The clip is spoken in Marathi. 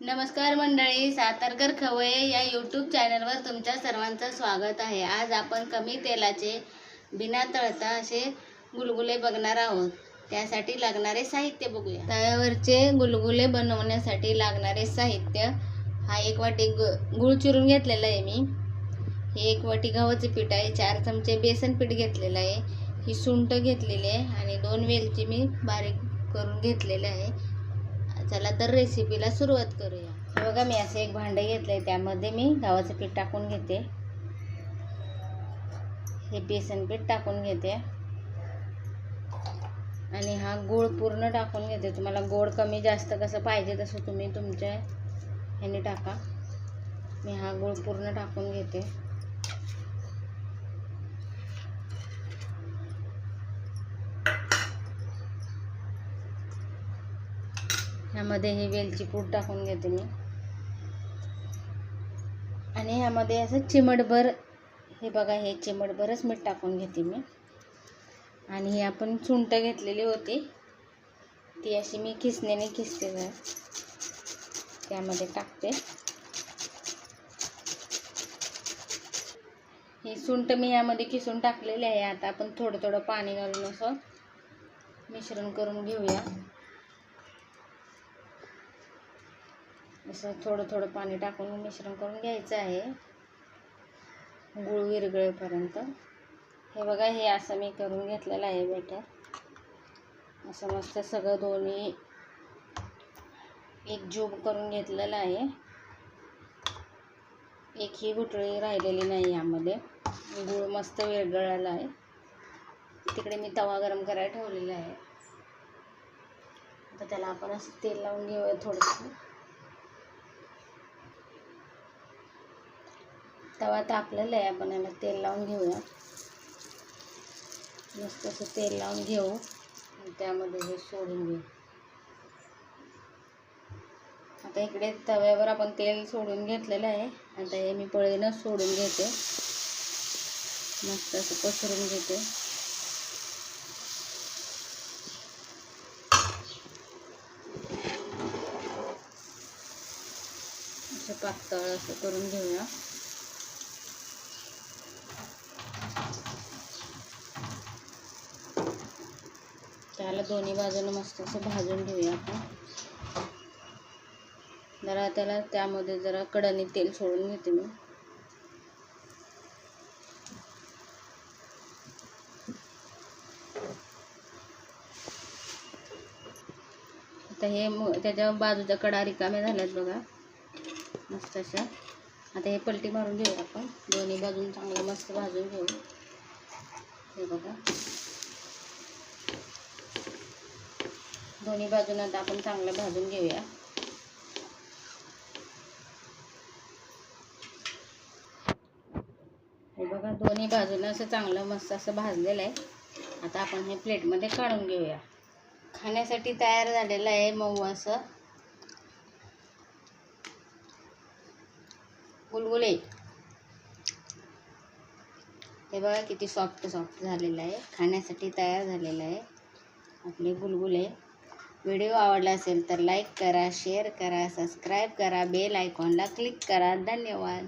नमस्कार मंडळी सातारकर खवये या यूट्यूब चॅनलवर तुमच्या सर्वांचं स्वागत आहे. आज आपण कमी तेलाचे बिना तळता असे गुलगुले बघणार आहोत. त्यासाठी लागणारे साहित्य बघूया. तव्यावरचे गुलगुले बनवण्यासाठी लागणारे साहित्य हा एक वाटी ग गुळ चिरून घेतलेला आहे मी. हे एक वाटी गव्हाचे पीठ आहे चार चमचे बेसन पीठ घेतलेलं आहे. ही सुंट घेतलेली आहे आणि दोन वेलची मी बारीक करून घेतलेले आहे. चला तर रेसिपीला सुरुवात करूया. हे बघा मी असं एक भांडं घेतलं आहे त्यामध्ये मी गव्हाचं पीठ टाकून घेते. हे बेसन पीठ टाकून घेते. आणि हा गोळ पूर्ण टाकून घेते. तुम्हाला गोड कमी जास्त कसं पाहिजे तसं तुम्ही तुमच्या ह्याने टाका. मी हा गोळ पूर्ण टाकून घेते. ह्यामध्ये हे वेलची पूड टाकून घेते मी. आणि ह्यामध्ये असं चिमटभर हे बघा हे चिमटभरच मीठ टाकून घेते मी. आणि ही आपण सुंट घेतलेली होती. ती अशी मी खिसण्याने खिसते त्यामध्ये टाकते. ही सुंट मी यामध्ये किसून टाकलेली आहे. आता आपण थोडं थोडं पाणी घालून असं मिश्रण करून घेऊया. असं थोडं थोडं पाणी टाकून मिश्रण करून घ्यायचं आहे. गुळ विरगळेपर्यंत हे बघा हे असं मी करून घेतलेलं आहे बेटर असं मस्त सगळं दोन्ही एक जोब करून घेतलेलं आहे. एक ही गुटळी राहिलेली नाही यामध्ये. गुळ मस्त विरगळलेला आहे. तिकडे मी तवा गरम करायला ठेवलेला आहे. आता त्याला आपण असं तेल लावून घेऊया थोडंसं. तवा तापलेला आहे. आपण याला तेल लावून घेऊया. मस्त असं तेल लावून घेऊ आणि त्यामध्ये हे सोडून घेऊ आता इकडे तव्यावर आपण तेल सोडून घेतलेलं आहे. आता हे मी पळीनं सोडून घेते. मस्त असं पसरून घेते. असं पातळ असं करून घेऊया. त्याला दोन्ही बाजूनं मस्त असं भाजून घेऊया आपण. जरा त्याला त्यामध्ये जरा कडाने तेल सोडून घेते मी. आता हे त्याच्या बाजूच्या कडा रिकाम्या झाल्यात बघा. मस्त अशा. आता हे पलटी मारून घेऊ आपण. दोन्ही बाजून चांगलं मस्त भाजून घेऊ. हे बघा. दोन्ही बाजून आता आपण चांगलं भाजून घेऊया. हे बघा दोन्ही बाजूनं असं चांगलं मस्त असं भाजलेलं आहे. आता आपण हे प्लेटमध्ये काढून घेऊया. खाण्यासाठी तयार झालेलं आहे मऊ असं. गुलगुले. हे बघा किती सॉफ्ट सॉफ्ट झालेलं आहे. खाण्यासाठी तयार झालेलं आहे. आपले गुलगुले. व्हिडिओ आवडला असेल तर लाईक करा शेअर करा सबस्क्राईब करा बेल आयकॉनला क्लिक करा. धन्यवाद.